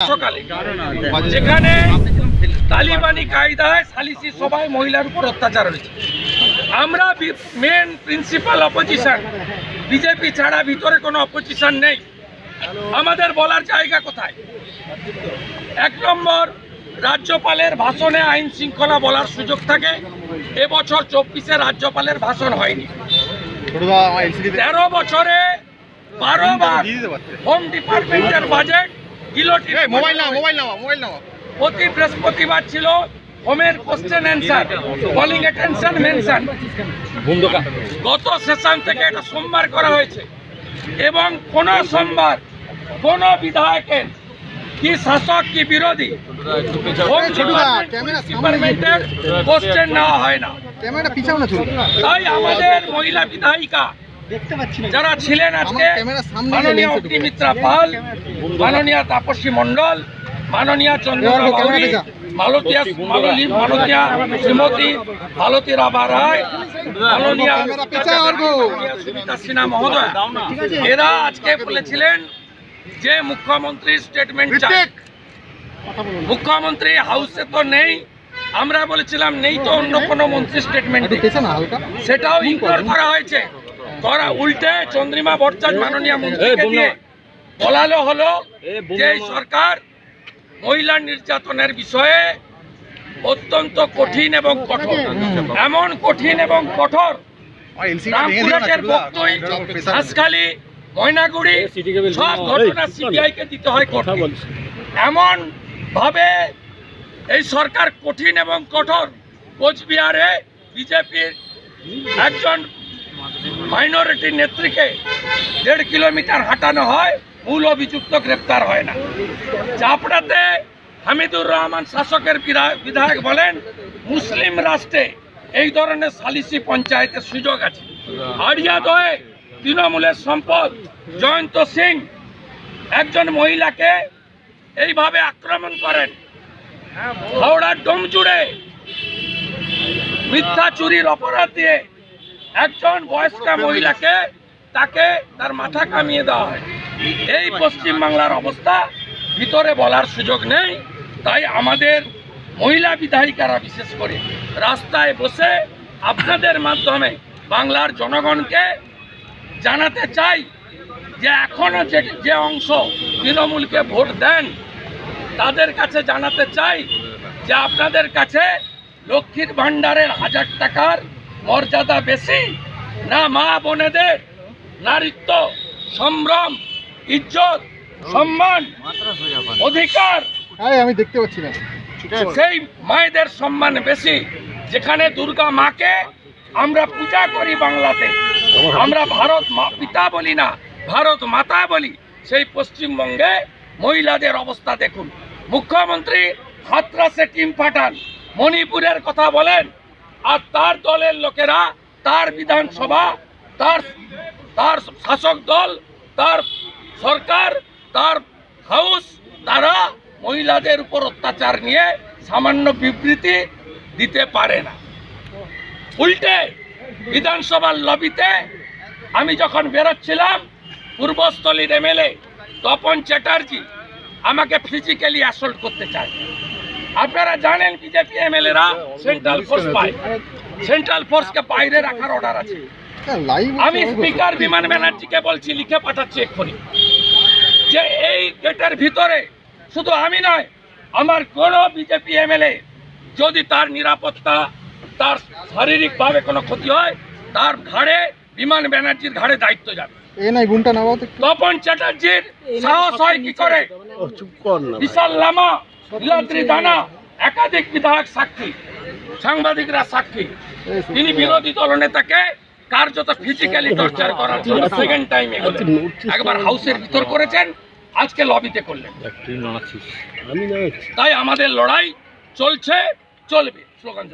সকালে। যেখানে তালিবানি কায়দায় সালিসি সভায় মহিলার উপর অত্যাচার হয়েছে। আমরা মেন প্রিন্সিপাল অপোজিশন বিজেপি ছাড়া ভিতরে কোনো অপোজিশন নেই। আমাদের বলার জায়গা কোথায়? এক নম্বর রাজ্যপালের ভাষণে আইন শৃঙ্খলা বলার সুযোগ থাকে। এবছর চব্বিশে রাজ্যপালের ভাষণ হয়নি। তেরো বছরে বারো বার হোম ডিপার্টমেন্টের বাজেট গিলোটি। মোবাইল নাও মোবাইল নাও মোবাইল নাও। প্রতি বৃহস্পতিবার ছিল হোমের question answer calling attention mention গত সেশন থেকে এটা সোমবার করা হয়েছে। এবং কোন সোমবার কোন বিধায়কের কি শাসক কি বিরোধী ডিপার্টমেন্টের কোশ্চেন নেওয়া হয় না। তাই আমাদের মহিলা বিধায়িকা যারা ছিলেন আজকে মাননীয় অগ্নিমিত্রা পাল মাননীয় তাপসী মণ্ডল মাননীয় চন্দ্রা এবার ক্যামেরা বাউরি মালতীয়া মালনী মালতীয়া শ্রীমতী মালতী রাভা রায় মাননীয় সিনহা মহোদয়। এরা আজকে বলেছিলেন যে মুখ্যমন্ত্রী স্টেটমেন্ট মুখ্যমন্ত্রী হাউসে তো নেই। আমরা বলেছিলাম নেই তো অন্য কোনো মন্ত্রী স্টেটমেন্ট সেটাও ইগনোর করা হয়েছে। করা উল্টে চন্দ্রিমা ভট্টাচার্য মাননীয় মন্ত্রীকে দিয়ে বলালো হলো যে এই সরকার মহিলা নির্যাতনের বিষয়ে অত্যন্ত কঠিন এবং কঠোর। এমন কঠিন এবং কঠোর রামপুরহাটের বক্তই হাঁসখালি ময়নাগুড়ি সব ঘটনা সিবিআই কে দিতে হয় কোর্টে এমন ভাবে এই সরকার কঠিন এবং কঠোর। কোচবিহারে বিজেপির একজন মাইনরিটি নেত্রীকে দেড় কিলোমিটার হাঁটানো হয়, মূল অভিযুক্ত গ্রেপ্তার হয় না। চাপড়াতে হামিদুর রহমান শাসকের বিধায়ক বলেন, মুসলিম রাষ্ট্রে এই ধরনের সালিসি পঞ্চায়েতের সুযোগ আছে। আড়িয়াদয়ে তৃণমূলের সম্পদ, জয়ন্ত সিং একজন মহিলাকে এইভাবে আক্রমণ করেন। হাওড়ার ডোমজুড়ে মিথ্যা চুরির অপরাধ দিয়ে একজন বয়স্কা মহিলাকে তাকে তার মাথা কামিয়ে দেওয়া হয়। এই পশ্চিম বাংলার অবস্থা, ভিতরে বলার সুযোগ নেই। তাই আমাদের মহিলা বিধায়িকারা বিশেষ করে রাস্তায় বসে আপনাদের মাধ্যমে বাংলার জনগণকে জানাতে চাই যে এখনও যে যে অংশ তৃণমূলকে ভোট দেন, তাদের কাছে জানাতে চাই যে আপনাদের কাছে লক্ষ্মীর ভাণ্ডারের হাজার টাকার মর্যাদা বেশি না মা বোনেদের নারীত্ব সম্ভ্রম ইজ্জত সম্মান অধিকার আমি দেখতে পাচ্ছি না। সেই মায়েদের সম্মান বেশি। যেখানে দুর্গা মাকে আমরা পূজা করি বাংলাতে। আমরা ভারত পিতা বলি না ভারত মাতা বলি। সেই পশ্চিমবঙ্গে মহিলাদের অবস্থা দেখুন। মুখ্যমন্ত্রী হাতরাসে টিম পাঠান। মণিপুরের কথা বলেন আর তার দলের লোকেরা, তার বিধানসভা, তার তার শাসক দল, তার সরকার, তার হাউস, তারা মহিলাদের উপর অত্যাচার নিয়ে সামান্য বিবৃতি দিতে পারে না। উল্টে বিধানসভার লবিতে আমি যখন বেরোচ্ছিলাম, পূর্বস্থলীর এমএলএ তপন চ্যাটার্জি আমাকে ফিজিক্যালি অ্যাসল্ট করতে চায়। আপনারা জানেন বিজেপি এমএলএরা সেন্ট্রাল ফোর্স পায়। সেন্ট্রাল ফোর্সকে বাইরে রাখার অর্ডার আছে। আমি স্পিকার বিমান ব্যানার্জিকে বলছি লিখে পাঠাচ্ছি এক্ষুনি। যে এই গেটের ভিতরে শুধু আমি নয় আমার কোন বিজেপি এমএলএ যদি তার নিরাপত্তা তার শারীরিকভাবে কোনো ক্ষতি হয় তার ঘাড়ে বিমান ব্যানার্জির ঘাড়ে দায়িত্ব যাবে। তপন চ্যাটার্জির সাহস হয় কি করে? চুপ কর না। বিশাল লামা নীলাদ্রি দানা একাধিক বিধায়ক সাক্ষী সাংবাদিকরা সাক্ষী। তিনি বিরোধী দলনেতাকে কার্যত ফিজিক্যালি টর্চার করার জন্য সেকেন্ড টাইম একবার হাউসের ভিতর করেছেন আজকে লবিতে করলেন। তাই আমাদের লড়াই চলছে চলবে। স্লোগান